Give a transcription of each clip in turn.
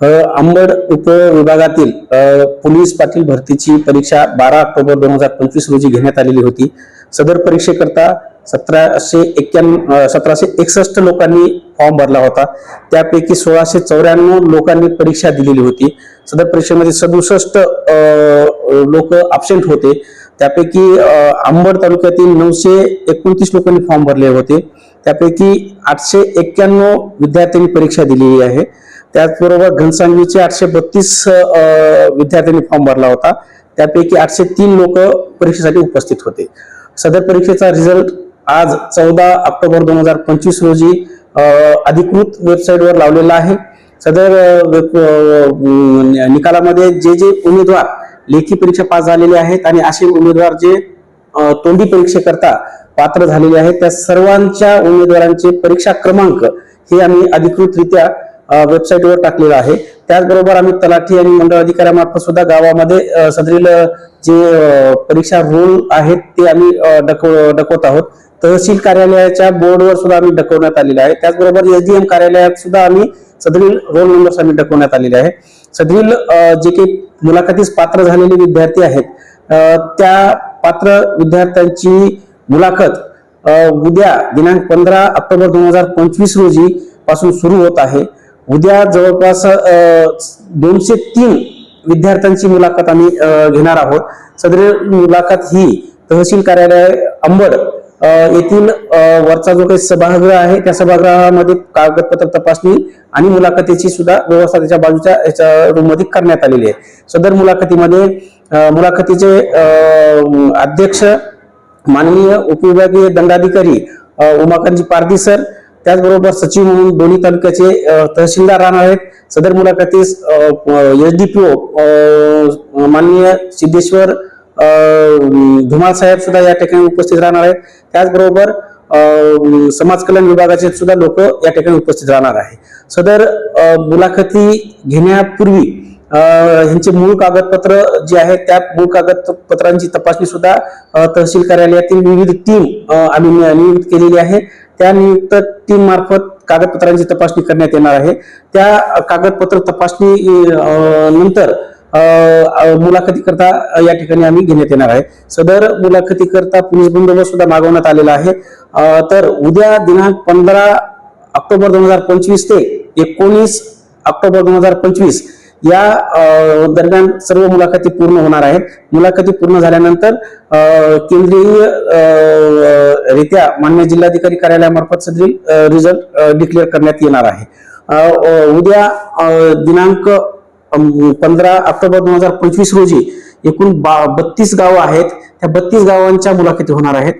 Ambad उपविभागातील police Patil भरतीची परीक्षा बारा ऑक्टोबर दोन हजार पंचवीस रोजी घेण्यात आलेली होती. सदर परीक्षेकरता सतराशे एक्क्याण्णव सतराशे एकसष्ट लोकांनी फॉर्म भरला होता. त्यापैकी सोळाशे चौऱ्याण्णव लोकांनी परीक्षा दिलेली होती. सदर परीक्षेमध्ये सदुसष्ट लोक अब्सेंट होते. त्यापैकी अंबड तालुक्यातील नऊशे एकोणतीस लोकांनी फॉर्म भरले होते. त्यापैकी आठशे एक्क्याण्णव विद्यार्थ्यांनी परीक्षा दिलेली आहे. त्याचबरोबर घनसांगवीचे आठशे बत्तीस विद्यार्थ्यांनी फॉर्म भरला होता. त्यापैकी आठशे तीन लोक परीक्षेसाठी उपस्थित होते. सदर परीक्षेचा रिझल्ट आज चौदा ऑक्टोबर दोन हजार पंचवीस रोजी अधिकृत वेबसाईटवर लावलेला आहे. सदर वेब- निकालामध्ये जे जे उमेदवार लेखी परीक्षा पास झालेले आहेत आणि असे उमेदवार जे तोंडी परीक्षेकरता पात्र झालेले आहेत त्या सर्वांच्या उमेदवारांचे परीक्षा क्रमांक हे आम्ही अधिकृतरित्या वेबसाईटवर टाकलेलं आहे. त्याचबरोबर आम्ही तलाठी आणि मंडळ अधिकाऱ्यामार्फत सुद्धा गावामध्ये सदरील जे परीक्षा रोल आहेत ते आम्ही डकव डकवत आहोत. तहसील कार्यालयाच्या बोर्डवर सुद्धा आम्ही डकवण्यात आलेले आहे. त्याचबरोबर एसडीएम कार्यालयात सुद्धा आम्ही सदरील रोल नंबर्स आम्ही डकवण्यात आलेले आहे. सदरील जे काही मुलाखतीस पात्र झालेले विद्यार्थी आहेत त्या पात्र विद्यार्थ्यांची मुलाखत उद्या दिनांक पंधरा ऑक्टोबर दोन हजार पंचवीस रोजी पासून सुरू होत आहे. उद्या जवळपास दोनशे तीन विद्यार्थ्यांची मुलाखत आम्ही घेणार आहोत. सदर मुलाखत ही तहसील कार्यालय अंबड येथील वरचा जो काही सभागृह आहे त्या सभागृहामध्ये कागदपत्र तपासणी आणि मुलाखतीची सुद्धा व्यवस्था त्याच्या बाजूच्या याच्या रूममध्ये करण्यात आलेली आहे. सदर मुलाखतीमध्ये मुलाखतीचे अध्यक्ष माननीय उपविभागीय दंडाधिकारी उमाकांतजी पारदी सर त्याचबरोबर सचिव म्हणून दोन्ही तालुक्याचे तहसीलदार राहणार आहेत. सदर मुलाखतीस एसडीपीओ माननीय सिद्धेश्वर अ, धुमाळ साहेब सुद्धा या ठिकाणी उपस्थित राहणार आहेत. त्याचबरोबर समाज कल्याण विभागाचे सुद्धा लोक या ठिकाणी उपस्थित राहणार आहे सदर मुलाखती घेण्यापूर्वी ह्यांचे मूळ कागदपत्र जे आहेत त्या मूळ कागदपत्रांची तपासणी सुद्धा तहसील कार्यालयातील विविध टीम आम्ही नियुक्त केलेली आहे. त्या नियुक्त टीम मार्फत कागदपत्रांची तपासणी करण्यात येणार आहे. त्या कागदपत्र तपासणी नंतर मुलाखतीकरता या ठिकाणी आम्ही घेण्यात येणार आहे. सदर मुलाखतीकरता पोलीस बंदोबस्त सुद्धा मागवण्यात आलेला आहे. तर उद्या दिनांक पंधरा ऑक्टोबर दोन हजार पंचवीस ते एकोणीस ऑक्टोबर दोन हजार पंचवीस या दरम्यान सर्व मुलाखती पूर्ण होणार आहेत. मुलाखती पूर्ण झाल्यानंतर केंद्रीय रित्या मान्य जिल्हाधिकारी कार्यालयामार्फत सदरील रिझल्ट डिक्लेअर करण्यात येणार आहे. उद्या दिनांक पंधरा ऑक्टोबर दोन हजार पंचवीस रोजी एकूण बत्तीस गावं आहेत. त्या बत्तीस गावांच्या मुलाखती होणार आहेत.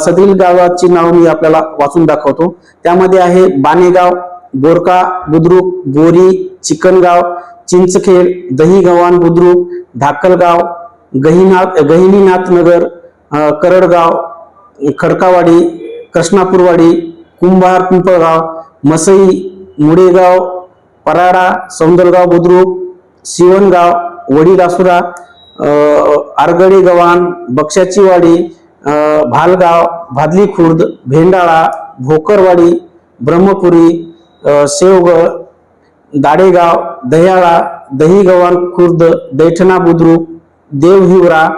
सदरील गावाची नाव मी आपल्याला वाचून दाखवतो. त्यामध्ये आहे बानेगाव बोरका बुद्रुक बोरी चिकनगाव चिंचखेड दहीगव्हाण बुद्रुक धाकलगाव गहिनाथ गहिनीनाथ नगर करडगाव खडकावाडी कृष्णापूरवाडी कुंभार पिंपळगाव मसई मुडेगाव पराडा सौंदरगाव बुद्रुक शिवणगाव वडीलासुरा आरगडी गव्हाण बक्षाचीवाडी भालगाव भादली खुर्द भेंडाळा भोकरवाडी ब्रह्मपुरी शेवगड दाडेगाव दह्याळा दहीगव्हाण खुर्द दैठणा बुद्रुक देवहिवरा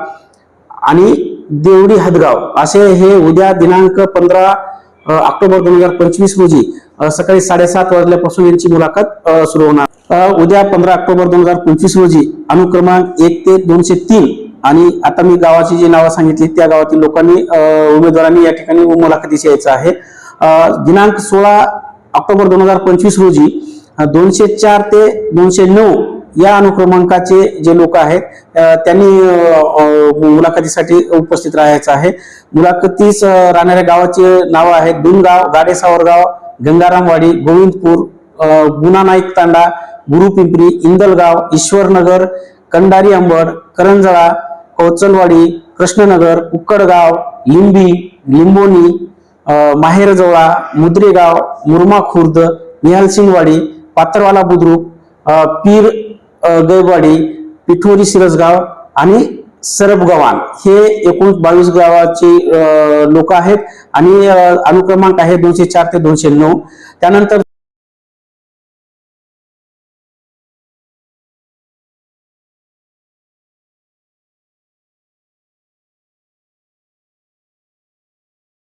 आणि देवडी हदगाव. असे हे उद्या दिनांक पंधरा ऑक्टोबर दोन हजार पंचवीस रोजी सकाळी साडेसात वाजल्यापासून यांची मुलाखत सुरू होणार. उद्या पंधरा ऑक्टोबर दोन हजार पंचवीस रोजी अनुक्रमांक एक ते दोनशे तीन आणि आता मी गावाची जी नावं सांगितली त्या गावातील लोकांनी उमेदवारांनी या ठिकाणी मुलाखतीस यायचं आहे. दिनांक सोळा ऑक्टोबर दोन हजार पंचवीस रोजी दोनशे चार ते दोनशे नऊ या अनुक्रमांकाचे जे लोक आहेत त्यांनी मुलाखतीसाठी उपस्थित राहायचं आहे. मुलाखतीस राहणाऱ्या गावाचे नावं आहेत दुनगाव गाडेसावरगाव गंगारामवाडी गोविंदपूर गुना नाईक तांडा गुरुपिंपरी इंदलगाव ईश्वरनगर कंडारी अंबड करंजळा कौचलवाडी कृष्णनगर कुक्कडगाव लिंबी लिंबोनी माहेरजवळा मुद्रेगाव मुरमा खुर्द निहालसिंगवाडी पात्रवाला बुद्रुक पीर अ, पिठोरी सिरसगाव आणि सरबगवान हे एकूण बावीस गावाचे लोक आहेत आणि अनुक्रमांक आहे दोनशे चार ते दोनशे नऊ. त्यानंतर